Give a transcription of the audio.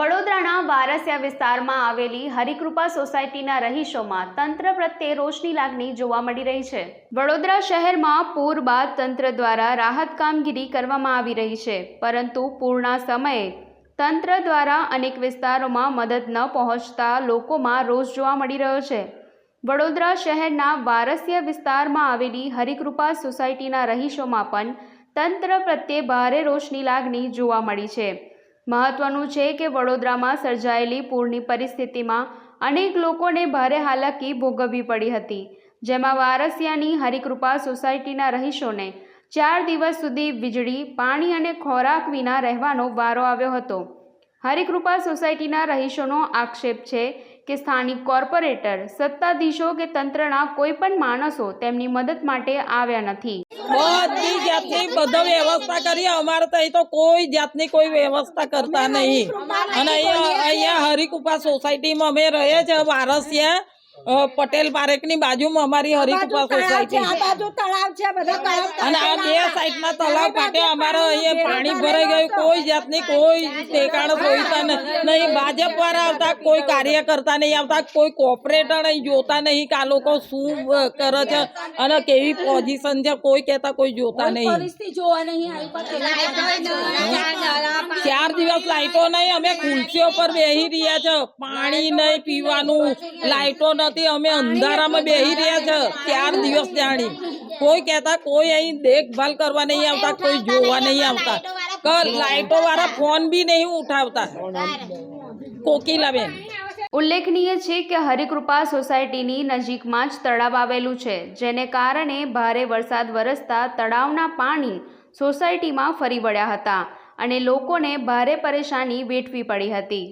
વડોદરાના વારસિયા વિસ્તારમાં આવેલી હરિકૃપા સોસાયટીના રહીશોમાં તંત્ર પ્રત્યે રોષની લાગણી જોવા મળી રહી છે. વડોદરા શહેરમાં પૂર બાદ તંત્ર દ્વારા રાહત કામગીરી કરવામાં આવી રહી છે, પરંતુ પૂરના સમયે તંત્ર દ્વારા અનેક વિસ્તારોમાં મદદ ન પહોંચતા લોકોમાં રોષ જોવા મળી રહ્યો છે. વડોદરા શહેરના વારસિયા વિસ્તારમાં આવેલી હરિકૃપા સોસાયટીના રહીશોમાં પણ તંત્ર પ્રત્યે ભારે રોષની લાગણી જોવા મળી છે. મહત્વનું છે કે વડોદરામાં સર્જાયેલી પૂરની પરિસ્થિતિમાં અનેક લોકોને ભારે હાલાકી ભોગવવી પડી હતી, જેમાં વારસિયાની હરિકૃપા સોસાયટીના રહીશોને ચાર દિવસ સુધી વીજળી, પાણી અને ખોરાક વિના રહેવાનો વારો આવ્યો હતો. હરિકૃપા સોસાયટીના રહીશોનો આક્ષેપ છે કે સ્થાનિક કોર્પોરેટર, સત્તાધીશો કે તંત્રના કોઈ પણ માણસો તેમની મદદ માટે આવ્યા નથી. બધી જાતની બધા વ્યવસ્થા કરી. અમારે તો અહીં તો કોઈ જાતની કોઈ વ્યવસ્થા કરતા નહીં. અને અહીંયા અહીંયા હરિકૃપા સોસાયટીમાં અમે રહીએ છીએ વારસિયા. પટેલ પારેખની બાજુમાં અમારી હરિકૃપા સોસાયટી આ બાજુ તળાવ છે બધા તળાવ અને આ બે સાઈડના તળાવ કાંઠે અમારે અહીંયા પાણી ભરાઈ ગયું કોઈ જાતની કોઈ ઠેકાણ જોઈતા નહીં ભાજપ વાળા આવતા કોઈ કાર્ય કરતા નહીં આવતા કોઈ કોર્પોરેટર અહીં જોતા નહીં કે આ લોકો શું કરે છે અને કેવી પોઝિશન છે કોઈ કહેતા કોઈ જોતા નહીં. દિવસ લાઈટો નહીં, અમે ખુરશીઓ પર બેહી રહ્યા છે. પાણી નહીં પીવાનું, લાઈટો નથી, અમે અંધારામાં બેહી રહ્યા છે. ચાર દિવસ જાણી. કોઈ કહેતા, કોઈ અહીં દેખભાલ કરવા નહીં આવતા, કોઈ જોવા નહીં આવતા. કે લાઈટો વાળા ફોન બી નહીં ઉઠાવતા. કોકિલાબેન. ઉલ્લેખનીય છે કે હરિકૃપા સોસાયટીની નજીકમાં જ તળાવ આવેલું છે, જેને કારણે ભારે વરસાદ વરસતા તળાવના પાણી સોસાયટીમાં ફરી વળ્યા હતા. અને લોકોને ભારે પરેશાની વેઠવી પડી હતી.